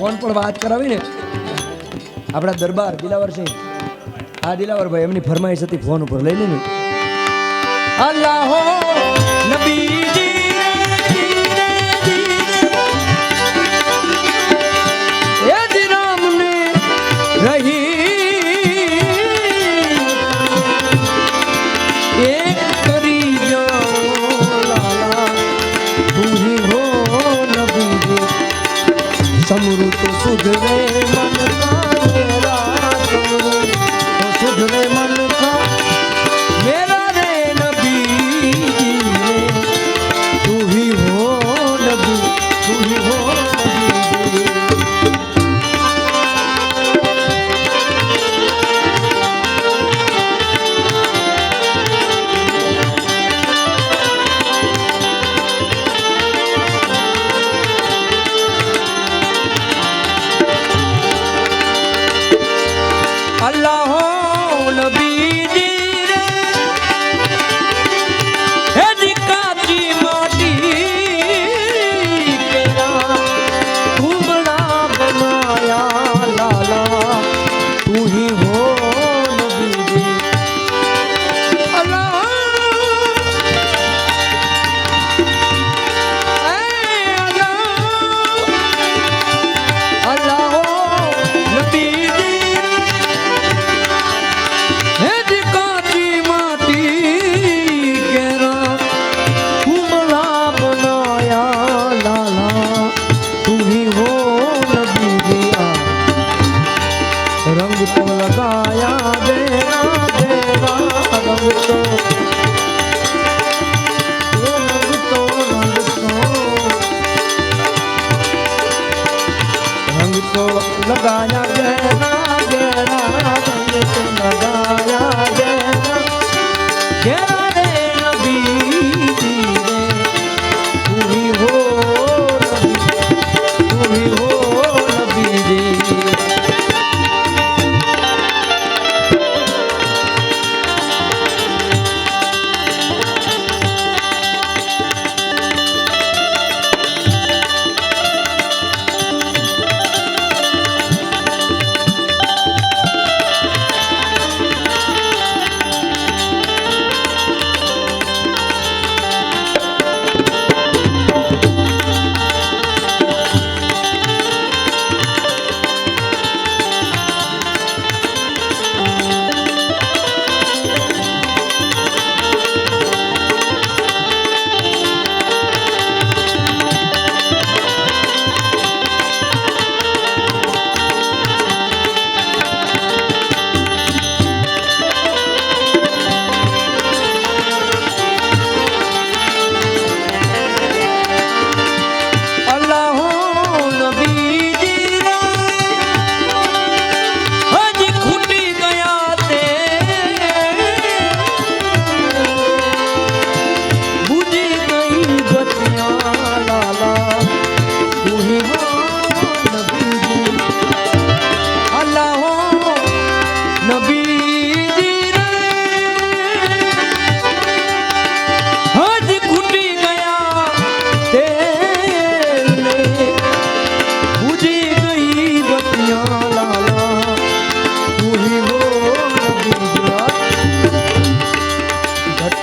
Phone પર વાત કરાવી આપણા દરબાર દિલાવર સિંહ આ દિલાવર ભાઈ એમની ફરમાઈશ હતી ફોન ઉપર લઈ લે અલ્લાહ નબી Yeah.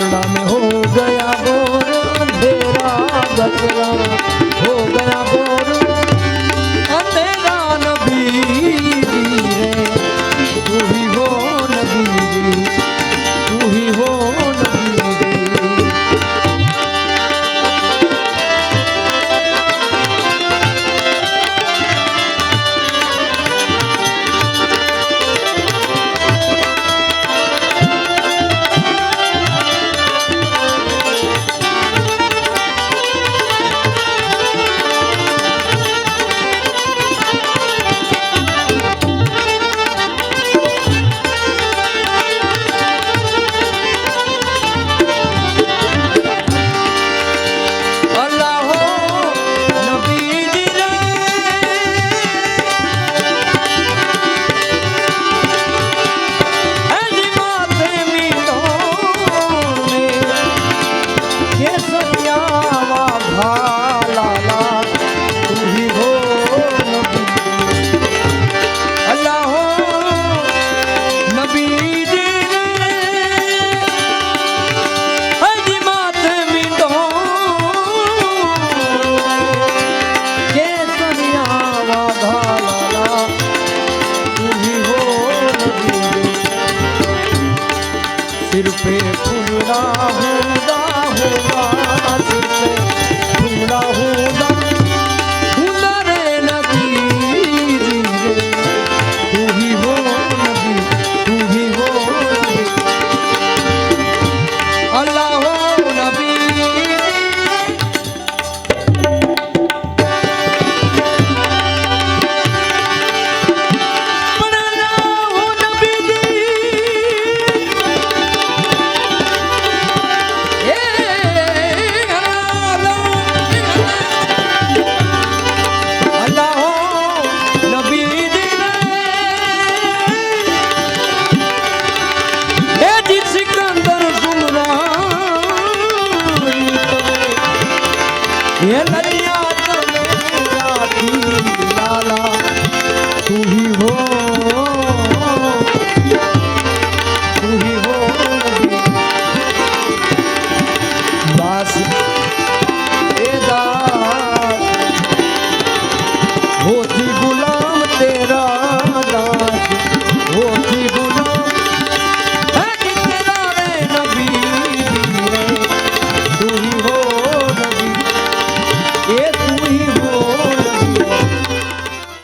अंधेरा में हो गया वो अंधेरा बकरा हो